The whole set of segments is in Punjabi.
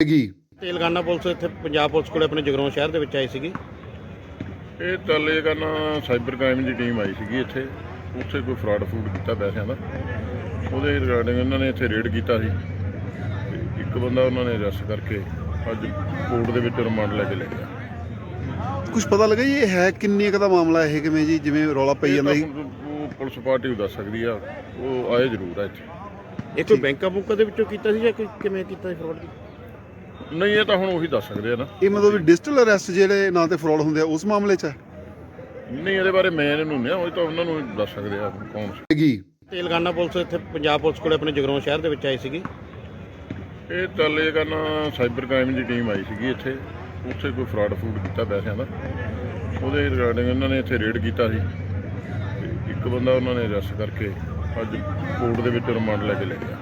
ਹੈਗੀ। ਤੇਲੰਗਾਨਾ ਪੁਲਿਸ ਇੱਥੇ ਪੰਜਾਬ ਪੁਲਿਸ ਕੋਲੇ ਆਪਣੇ ਜਗਰਾਉਂ ਸ਼ਹਿਰ ਦੇ ਵਿੱਚ ਆਈ ਸੀਗੀ। ਇਹ ਇਹ ਕਰਨਾ ਸਾਈਬਰ ਕ੍ਰਾਈਮ ਦੀ ਟੀਮ ਆਈ ਸੀਗੀ ਇੱਥੇ। ਉੱਥੇ ਕੋਈ ਫਰਾਡ ਫੂਡ ਕੀਤਾ ਪੈਸਿਆਂ ਦਾ। ਉਹਦੇ ਰਿਗਾਰਡਿੰਗ ਉਹਨਾਂ ਨੇ ਇੱਥੇ ਰੇਡ ਕੀਤਾ ਸੀ। ਤੇ ਇੱਕ ਬੰਦਾ ਉਹਨਾਂ ਨੇ ਅਰੈਸਟ ਕਰਕੇ ਅੱਜ ਕੋਰਟ ਦੇ ਵਿੱਚ ਰਿਮਾਂਡ ਲੈ ਕੇ ਲੈ ਗਿਆ। ਕੁਝ ਪਤਾ ਲੱਗਾ ਜੀ ਇਹ ਹੈ ਕਿੰਨੀ ਕੁ ਦਾ ਮਾਮਲਾ ਇਹ ਕਿਵੇਂ ਜੀ ਜਿਵੇਂ ਰੌਲਾ ਪਈ ਜਾਂਦਾ ਜੀ ਉਹ ਪੁਲਿਸ ਪਾਰਟੀ ਦੱਸ ਸਕਦੀ ਆ। ਉਹ ਆਏ ਜ਼ਰੂਰ ਆ ਇੱਥੇ। ਇਹ ਕੋਈ ਬੈਂਕਾਂ ਬੁੱਕਾਂ ਦੇ ਵਿੱਚੋਂ ਕੀਤਾ ਸੀ ਜਾਂ ਕੋਈ ਕਿਵੇਂ ਕੀਤਾ ਸੀ ਫਰਾਡ ਨਹੀਂ ਇਹ ਤਾਂ ਹੁਣ ਉਹੀ ਦੱਸ ਸਕਦੇ ਆ ਨਾ। ਇਹ ਮਤਲਬ ਵੀ ਡਿਜੀਟਲ ਅਰੈਸਟ ਜਿਹੜੇ ਨਾਂ ਤੇ ਫਰਾਡ ਹੁੰਦੇ ਆ ਉਸ ਮਾਮਲੇ 'ਚ ਹੈ? ਨਹੀਂ ਇਹਦੇ ਬਾਰੇ ਮੈਂ ਇਹਨੂੰ ਨਹੀਂ ਉਹ ਤਾਂ ਉਹਨਾਂ ਨੂੰ ਦੱਸ ਸਕਦੇ ਆ ਕੌਣ ਸੀ। ਹੈਗੀ। ਤੇਲੰਗਾਨਾ ਪੁਲਿਸ ਇੱਥੇ ਪੰਜਾਬ ਪੁਲਿਸ ਕੋਲੇ ਆਪਣੇ ਜਗਰਾਉਂ ਸ਼ਹਿਰ ਦੇ ਵਿੱਚ ਆਈ ਸੀਗੀ। ਇਹ ਚੱਲ ਕਰਨਾ ਸਾਈਬਰ ਕ੍ਰਾਈਮ ਦੀ ਟੀਮ ਆਈ ਸੀਗੀ ਇੱਥੇ। ਉੱਥੇ ਕੋਈ ਫਰਾਡ ਫੂਡ ਕੀਤਾ ਪੈਸਿਆਂ ਦਾ। ਉਹਦੇ ਰਿਗਾਰਡਿੰਗ ਉਹਨਾਂ ਨੇ ਇੱਥੇ ਰੇਡ ਕੀਤਾ ਸੀ। ਤੇ ਇੱਕ ਬੰਦਾ ਉਹਨਾਂ ਨੇ ਅਰੈਸਟ ਕਰਕੇ ਅੱਜ ਕੋਰਟ ਦੇ ਵਿੱਚ ਰਿਮਾਂਡ ਲੈ ਕੇ ਲੈ ਗਿਆ।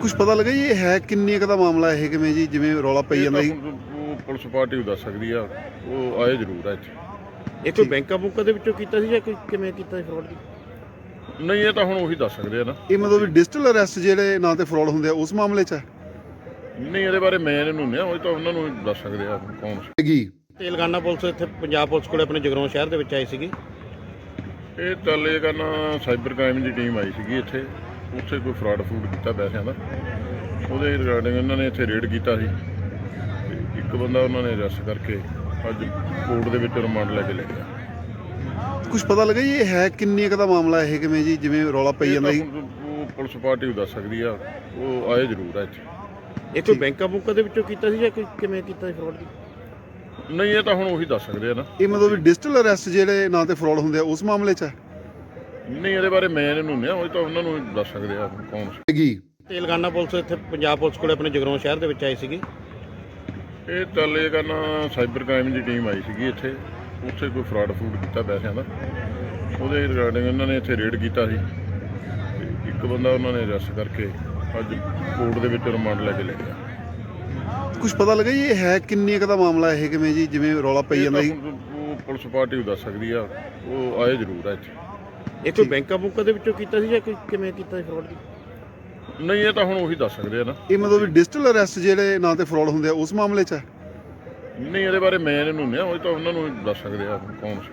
ਕੁਝ ਪਤਾ ਲੱਗਾ ਜੀ ਇਹ ਹੈ ਕਿੰਨੀ ਕੁ ਦਾ ਮਾਮਲਾ ਇਹ ਕਿਵੇਂ ਜੀ ਜਿਵੇਂ ਰੌਲਾ ਪਈ ਜਾਂਦਾ ਜੀ ਉਹ ਪੁਲਿਸ ਪਾਰਟੀ ਦੱਸ ਸਕਦੀ ਆ ਉਹ ਆਏ ਜ਼ਰੂਰ ਆ ਇੱਥੇ। ਇਹ ਕੋਈ ਬੈਂਕਾਂ ਬੁੱਕਾਂ ਦੇ ਵਿੱਚੋਂ ਕੀਤਾ ਸੀ ਜਾਂ ਕੋਈ ਕਿਵੇਂ ਕੀਤਾ ਸੀ ਫਰਾਡ ਨਹੀਂ ਇਹ ਤਾਂ ਹੁਣ ਉਹੀ ਦੱਸ ਸਕਦੇ ਆ ਨਾ। ਇਹ ਮਤਲਬ ਵੀ ਡਿਜੀਟਲ ਅਰੈਸਟ ਜਿਹੜੇ ਨਾਂ ਤੇ ਫਰਾਡ ਹੁੰਦੇ ਆ ਉਸ ਮਾਮਲੇ 'ਚ ਹੈ? ਨਹੀਂ ਇਹਦੇ ਬਾਰੇ ਮੈਂ ਇਹਨੂੰ ਨਹੀਂ ਉਹ ਤਾਂ ਉਹਨਾਂ ਨੂੰ ਦੱਸ ਸਕਦੇ ਆ ਕੌਣ ਸੀ। ਹੈਗੀ। ਤੇਲੰਗਾਨਾ ਪੁਲਿਸ ਇੱਥੇ ਪੰਜਾਬ ਪੁਲਿਸ ਕੋਲੇ ਆਪਣੇ ਜਗਰਾਉਂ ਸ਼ਹਿਰ ਦੇ ਵਿੱਚ ਆਈ ਸੀਗੀ। ਇਹ ਚੱਲ ਕਰਨਾ ਸਾਈਬਰ ਕ੍ਰਾਈਮ ਦੀ ਟੀਮ ਆਈ ਸੀਗੀ ਇੱਥੇ। ਉੱਥੇ ਕੋਈ ਫਰਾਡ ਫੂਡ ਕੀਤਾ ਪੈਸਿਆਂ ਦਾ। ਉਹਦੇ ਰਿਗਾਰਡਿੰਗ ਉਹਨਾਂ ਨੇ ਇੱਥੇ ਰੇਡ ਕੀਤਾ ਸੀ। ਤੇ ਇੱਕ ਬੰਦਾ ਉਹਨਾਂ ਨੇ ਅਰੈਸਟ ਕਰਕੇ ਅੱਜ ਕੋਰਟ ਦੇ ਵਿੱਚ ਰਿਮਾਂਡ ਲੈ ਕੇ ਲੈ ਗਿਆ। ਕੁਝ ਪਤਾ ਲੱਗਾ ਜੀ ਇਹ ਹੈ ਕਿੰਨੀ ਕੁ ਦਾ ਮਾਮਲਾ ਇਹ ਕਿਵੇਂ ਜੀ ਜਿਵੇਂ ਰੌਲਾ ਪਈ ਜਾਂਦਾ ਜੀ ਉਹ ਪੁਲਿਸ ਪਾਰਟੀ ਦੱਸ ਸਕਦੀ ਆ ਉਹ ਆਏ ਜ਼ਰੂਰ ਆ ਇੱਥੇ। ਇਹ ਕੋਈ ਬੈਂਕਾਂ ਬੁੱਕਾਂ ਦੇ ਵਿੱਚੋਂ ਕੀਤਾ ਸੀ ਜਾਂ ਕੋਈ ਕਿਵੇਂ ਕੀਤਾ ਸੀ ਫਰਾਡ ਨਹੀਂ ਇਹ ਤਾਂ ਹੁਣ ਉਹੀ ਦੱਸ ਸਕਦੇ ਆ ਨਾ। ਇਹ ਮਤਲਬ ਵੀ ਡਿਜੀਟਲ ਅਰੈਸਟ ਜਿਹੜੇ ਨਾਂ ਤੇ ਫਰਾਡ ਹੁੰਦੇ ਆ ਉਸ ਮਾਮਲੇ 'ਚ ਹੈ? ਨਹੀਂ ਇਹਦੇ ਬਾਰੇ ਮੈਂ ਇਹਨੂੰ ਨਹੀਂ ਉਹ ਤਾਂ ਉਹਨਾਂ ਨੂੰ ਦੱਸ ਸਕਦੇ ਆ ਕੌਣ ਸੀ। ਹੈਗੀ ਤੇਲੰਗਾਨਾ ਪੁਲਿਸ ਇੱਥੇ ਪੰਜਾਬ ਪੁਲਿਸ ਕੋਲੇ ਆਪਣੇ ਜਗਰਾਉਂ ਸ਼ਹਿਰ ਦੇ ਵਿੱਚ ਆਈ ਸੀਗੀ। ਇਹ ਚੱਲ ਕਰਨਾ ਸਾਈਬਰ ਕ੍ਰਾਈਮ ਦੀ ਟੀਮ ਆਈ ਸੀਗੀ ਇੱਥੇ। ਉੱਥੇ ਕੋਈ ਫਰਾਡ ਫੂਡ ਕੀਤਾ ਪੈਸਿਆਂ ਦਾ। ਉਹਦੇ ਰਿਗਾਰਡਿੰਗ ਉਹਨਾਂ ਨੇ ਇੱਥੇ ਰੇਡ ਕੀਤਾ ਸੀ। ਤੇ ਇੱਕ ਬੰਦਾ ਉਹਨਾਂ ਨੇ ਅਰੈਸਟ ਕਰਕੇ ਅੱਜ ਕੋਰਟ ਦੇ ਵਿੱਚ ਰਿਮਾਂਡ ਲੈ ਕੇ ਲੈ ਗਿਆ। ਕੁਝ ਪਤਾ ਲੱਗਾ ਜੀ ਇਹ ਹੈ ਕਿੰਨੀ ਕੁ ਦਾ ਮਾਮਲਾ ਇਹ ਕਿਵੇਂ ਜੀ ਜਿਵੇਂ ਰੌਲਾ ਪਈ ਜਾਂਦਾ ਜੀ? ਉਹ ਪੁਲਿਸ ਪਾਰਟੀ ਦੱਸ ਸਕਦੀ ਆ ਉਹ ਆਏ ਜ਼ਰੂਰ ਆ ਇੱਥੇ। ਇਹ ਕੋਈ ਬੈਂਕਾਂ ਬੁੱਕਾਂ ਦੇ ਵਿੱਚੋਂ ਕੀਤਾ ਸੀ ਜਾਂ ਕੋਈ ਕਿਵੇਂ ਕੀਤਾ ਸੀ ਫਰਾਡ ਨਹੀਂ ਇਹ ਤਾਂ ਹੁਣ ਉਹੀ ਦੱਸ ਸਕਦੇ ਆ ਨਾ। ਇਹ ਮਤਲਬ ਵੀ ਡਿਜੀਟਲ ਅਰੈਸਟ ਜਿਹੜੇ ਨਾਂ ਤੇ ਫਰਾਡ ਹੁੰਦੇ ਆ ਉਸ ਮਾਮਲੇ 'ਚ ਹੈ? ਨਹੀਂ ਇਹਦੇ ਬਾਰੇ ਮੈਂ ਇਹਨੂੰ ਨਹੀਂ ਉਹ ਤਾਂ ਉਹਨਾਂ ਨੂੰ ਦੱਸ ਸਕਦੇ ਆ ਕੌਣ ਸੀ?